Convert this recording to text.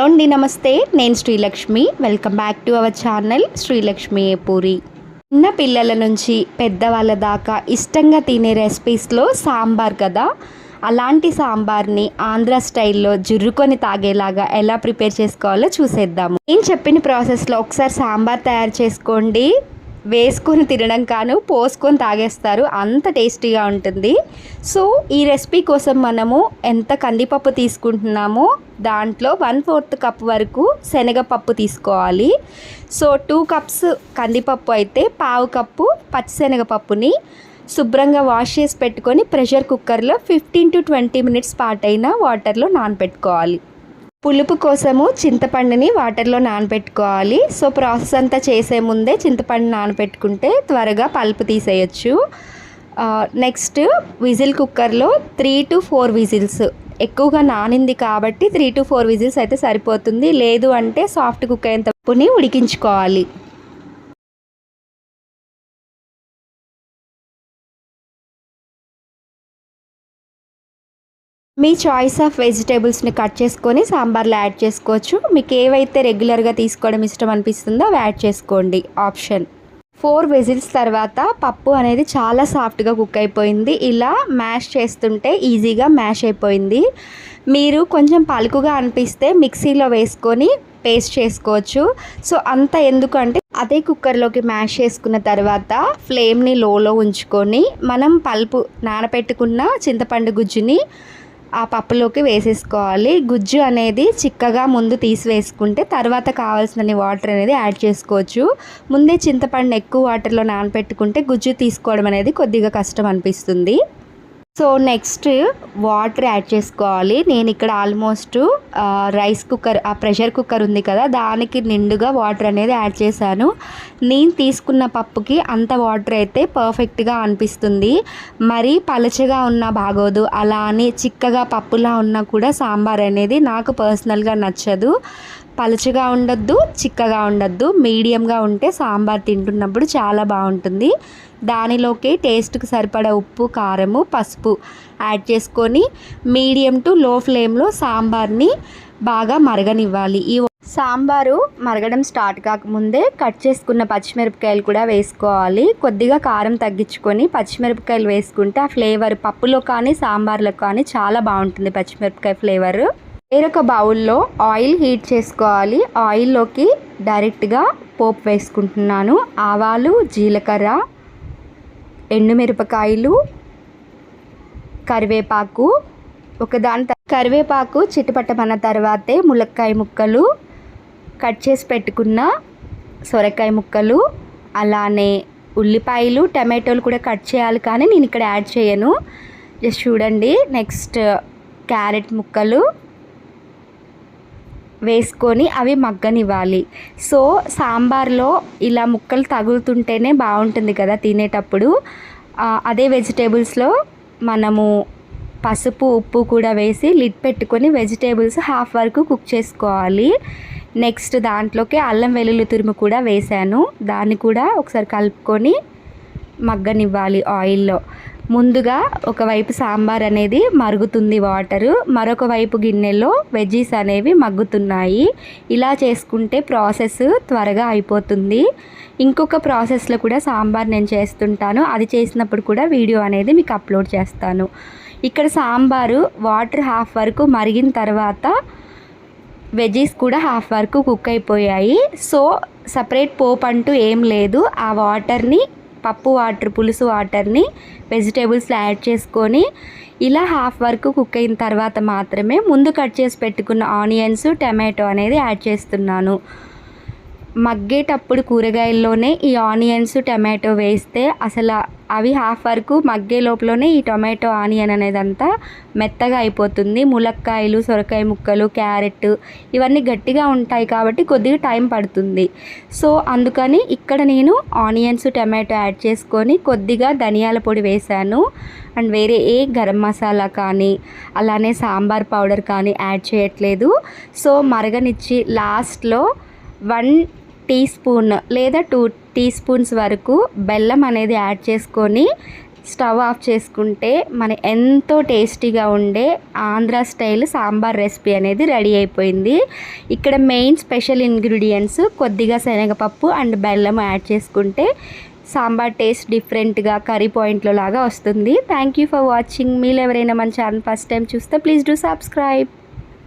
Hello అండి నమస్తే. నేను Srilakshmi. Welcome back to our channel Srilakshmi Puri. చిన్న పిల్లల నుంచి పెద్దవాళ్ళ దాకా ఇష్టంగా తినే రెసిపీస్లో సాంబార్ కదా? అలాంటి సాంబార్ని ఆంధ్ర స్టైల్లో జుర్రుకొని తాగేలాగా ఎలా ప్రిపేర్ చేసుకోవాలో చూసేద్దాము. నేను చెప్పిన ప్రాసెస్లో ఒకసారి సాంబార్ తయారు చేసుకోండి. వేసుకొని తినడం కాను పోసుకొని తాగేస్తారు. అంత టేస్టీగా ఉంటుంది. సో ఈ రెసిపీ కోసం మనము ఎంత కందిపప్పు తీసుకుంటున్నామో దాంట్లో వన్ ఫోర్త్ కప్ వరకు శనగపప్పు తీసుకోవాలి. సో టూ కప్స్ కందిపప్పు అయితే పావు కప్పు పచ్చిశనగపప్పుని శుభ్రంగా వాష్ చేసి పెట్టుకొని ప్రెషర్ కుక్కర్లో ఫిఫ్టీన్ టు ట్వంటీ మినిట్స్ పాటైన వాటర్లో నానబెట్టుకోవాలి పులుపు కోసము చింతపండుని వాటర్లో నానబెట్టుకోవాలి. సో ప్రాసెస్ అంతా చేసే ముందే చింతపండు నానబెట్టుకుంటే త్వరగా పల్పు తీసేయచ్చు. నెక్స్ట్ విజిల్ కుక్కర్లో త్రీ టు ఫోర్ విజిల్స్. ఎక్కువగా నానింది కాబట్టి త్రీ టు ఫోర్ విజిల్స్ అయితే సరిపోతుంది. లేదు అంటే సాఫ్ట్ కుక్ అయిన తప్పుని ఉడికించుకోవాలి. మీ చాయిస్ ఆఫ్ వెజిటేబుల్స్ని కట్ చేసుకొని సాంబార్లో యాడ్ చేసుకోవచ్చు. మీకు ఏవైతే రెగ్యులర్గా తీసుకోవడం ఇష్టం అనిపిస్తుందో అవి యాడ్ చేసుకోండి. ఆప్షన్ ఫోర్ విజిల్స్ తర్వాత పప్పు అనేది చాలా సాఫ్ట్గా కుక్ అయిపోయింది. ఇలా మ్యాష్ చేస్తుంటే ఈజీగా మ్యాష్ అయిపోయింది. మీరు కొంచెం పలుకుగా అనిపిస్తే మిక్సీలో వేసుకొని పేస్ట్ చేసుకోవచ్చు. సో అంత ఎందుకంటే అదే కుక్కర్లోకి మ్యాష్ చేసుకున్న తర్వాత ఫ్లేమ్ని లోలో ఉంచుకొని మనం పల్పు నానబెట్టుకున్న చింతపండు గుజ్జుని ఆ పప్పులోకి వేసేసుకోవాలి. గుజ్జు అనేది చిక్కగా ముందు తీసివేసుకుంటే తర్వాత కావాల్సిన వాటర్ అనేది యాడ్ చేసుకోవచ్చు. ముందే చింతపండు ఎక్కువ వాటర్లో నానబెట్టుకుంటే గుజ్జు తీసుకోవడం అనేది కొద్దిగా కష్టం అనిపిస్తుంది. సో నెక్స్ట్ వాటర్ యాడ్ చేసుకోవాలి. నేను ఇక్కడ ఆల్మోస్ట్ రైస్ కుక్కర్ ఆ ప్రెషర్ కుక్కర్ ఉంది కదా దానికి నిండుగా వాటర్ అనేది యాడ్ చేశాను. నేను తీసుకున్న పప్పుకి అంత వాటర్ అయితే పర్ఫెక్ట్గా అనిపిస్తుంది. మరీ పలచగా ఉన్నా బాగోదు. అలా అని చిక్కగా పప్పులా ఉన్నా కూడా సాంబార్ అనేది నాకు పర్సనల్గా నచ్చదు. పలుచగా ఉండొద్దు చిక్కగా ఉండొద్దు. మీడియంగా ఉంటే సాంబార్ తింటున్నప్పుడు చాలా బాగుంటుంది. దానిలోకి టేస్ట్కి సరిపడా ఉప్పు కారము పసుపు యాడ్ చేసుకొని మీడియం టు లో ఫ్లేమ్లో సాంబార్ని బాగా మరగనివ్వాలి. ఈ సాంబారు మరగడం స్టార్ట్ కాకముందే కట్ చేసుకున్న పచ్చిమిరపకాయలు కూడా వేసుకోవాలి. కొద్దిగా కారం తగ్గించుకొని పచ్చిమిరపకాయలు వేసుకుంటే ఆ ఫ్లేవర్ పప్పులో కానీ సాంబార్లో కానీ చాలా బాగుంటుంది పచ్చిమిరపకాయ ఫ్లేవర్. వేరొక బౌల్లో ఆయిల్ హీట్ చేసుకోవాలి. ఆయిల్లోకి డైరెక్ట్గా పోపు వేసుకుంటున్నాను. ఆవాలు జీలకర్ర ఎండుమిరపకాయలు కరివేపాకు. ఒకదాని కరివేపాకు చిట్టుపట్టమన్న తర్వాతే ములక్కాయ ముక్కలు కట్ చేసి పెట్టుకున్న సొరకాయ ముక్కలు అలానే ఉల్లిపాయలు టమాటోలు కూడా కట్ చేయాలి కానీ నేను ఇక్కడ యాడ్ చేయను. జస్ట్ చూడండి. నెక్స్ట్ క్యారెట్ ముక్కలు. వేసుకొని అవి మగ్గనివ్వాలి. సో సాంబార్లో ఇలా ముక్కలు తగులుతుంటేనే బాగుంటుంది కదా తినేటప్పుడు. అదే వెజిటేబుల్స్లో మనము పసుపు ఉప్పు కూడా వేసి లిడ్ పెట్టుకొని వెజిటేబుల్స్ హాఫ్ వరకు కుక్ చేసుకోవాలి. నెక్స్ట్ దాంట్లోకి అల్లం వెల్లుల్లి తురుము కూడా వేసాను. దాన్ని కూడా ఒకసారి కలుపుకొని మగ్గనివ్వాలి ఆయిల్లో. ముందుగా ఒకవైపు సాంబార్ అనేది మరుగుతుంది వాటరు మరొక వైపు గిన్నెలో వెజ్జీస్ అనేవి మగ్గుతున్నాయి. ఇలా చేసుకుంటే ప్రాసెస్ త్వరగా అయిపోతుంది. ఇంకొక ప్రాసెస్లో కూడా సాంబార్ నేను చేస్తుంటాను. అది చేసినప్పుడు కూడా వీడియో అనేది మీకు అప్లోడ్ చేస్తాను. ఇక్కడ సాంబారు వాటర్ హాఫ్ వరకు మరిగిన తర్వాత వెజీస్ కూడా హాఫ్ వరకు కుక్ అయిపోయాయి. సో సపరేట్ పోపు అంటూ ఏం లేదు. ఆ వాటర్ని పప్పు వాటర్ పులుసు వాటర్ని వెజిటేబుల్స్లో యాడ్ చేసుకొని ఇలా హాఫ్ వరకు కుక్ అయిన తర్వాత మాత్రమే ముందు కట్ చేసి పెట్టుకున్న ఆనియన్స్ టమాటో అనేది యాడ్ చేస్తున్నాను. మగ్గేటప్పుడు కూరగాయల్లోనే ఈ ఆనియన్స్ టమాటో వేస్తే అసలు అవి హాఫ్ వరకు మగ్గే లోపలనే ఈ టొమాటో ఆనియన్ అనేది అంతా మెత్తగా అయిపోతుంది. ములక్కాయలు సొరకాయ ముక్కలు క్యారెట్ ఇవన్నీ గట్టిగా ఉంటాయి కాబట్టి కొద్దిగా టైం పడుతుంది. సో అందుకని ఇక్కడ నేను ఆనియన్స్ టమాటో యాడ్ చేసుకొని కొద్దిగా ధనియాల పొడి వేశాను. అండ్ వేరే ఏ గరం మసాలా కానీ అలానే సాంబార్ పౌడర్ కానీ యాడ్ చేయట్లేదు. సో మరగనిచ్చి లాస్ట్లో వన్ టీ స్పూన్ లేదా టూ టీ స్పూన్స్ వరకు బెల్లం అనేది యాడ్ చేసుకొని స్టవ్ ఆఫ్ చేసుకుంటే మన ఎంతో టేస్టీగా ఉండే ఆంధ్ర స్టైల్ సాంబార్ రెసిపీ అనేది రెడీ అయిపోయింది. ఇక్కడ మెయిన్ స్పెషల్ ఇంగ్రీడియంట్స్ కొద్దిగా శనగపప్పు అండ్ బెల్లం యాడ్ చేసుకుంటే సాంబార్ టేస్ట్ డిఫరెంట్గా కర్రీ పాయింట్లో లాగా వస్తుంది. Thank you for watching. మీరు ఎవరైనా మన ఛానల్ ఫస్ట్ టైం చూస్తే ప్లీజ్ డూ సబ్స్క్రైబ్.